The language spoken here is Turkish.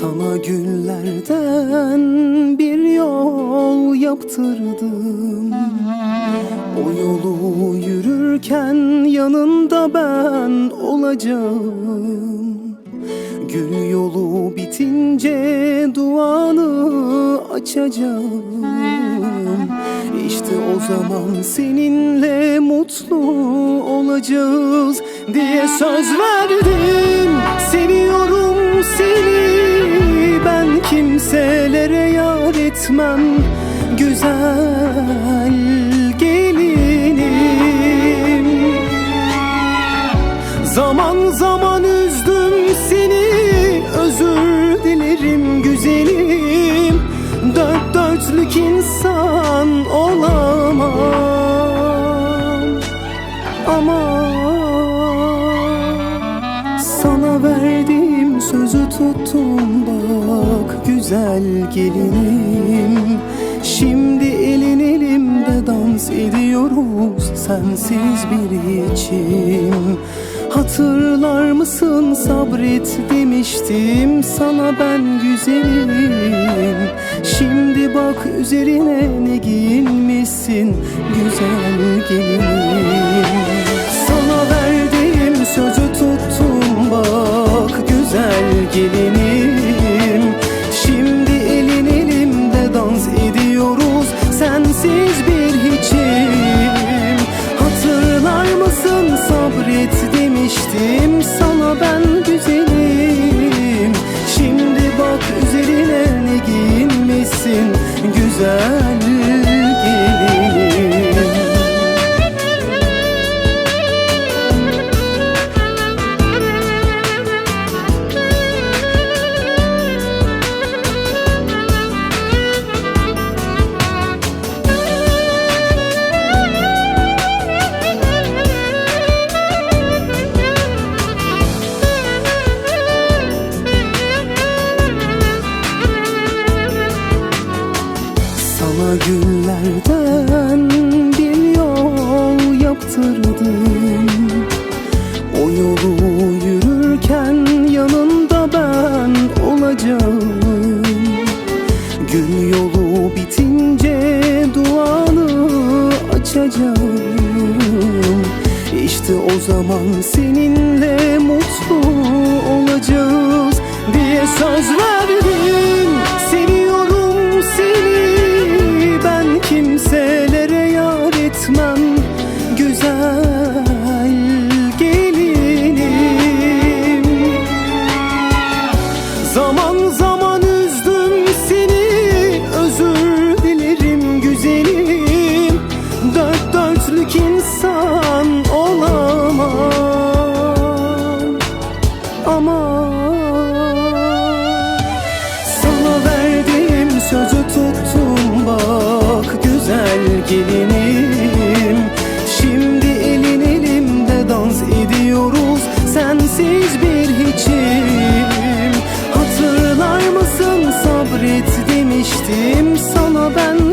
Sana güllerden bir yol yaptırdım. O yolu yürürken yanında ben olacağım. Gül yolu bitince duanı açacağım. İşte o zaman seninle mutlu olacağız diye söz verdim yar etmem Güzel gelinim. Zaman zaman üzdüm seni Özür dilerim güzelim. Dört dörtlük insan olamam. Ama tuttum bak güzel gelinim. Şimdi elin elimde dans ediyoruz sensiz bir içim. Hatırlar mısın sabret demiştim sana ben güzelim. Şimdi bak üzerine ne giyinmişsin güzel gelinim. Sana verdiğim sözü güzel güllerden bir yol yaptırdım O yolu yürürken yanında ben olacağım. Gül yolu bitince duanı açacağım. İşte o zaman seninle mutlu olacağız diye söz verdim Ama sana verdiğim sözü tuttum bak güzel gelinim. Şimdi elin elimde dans ediyoruz sensiz bir hiçim. Hatırlar mısın sabret demiştim sana ben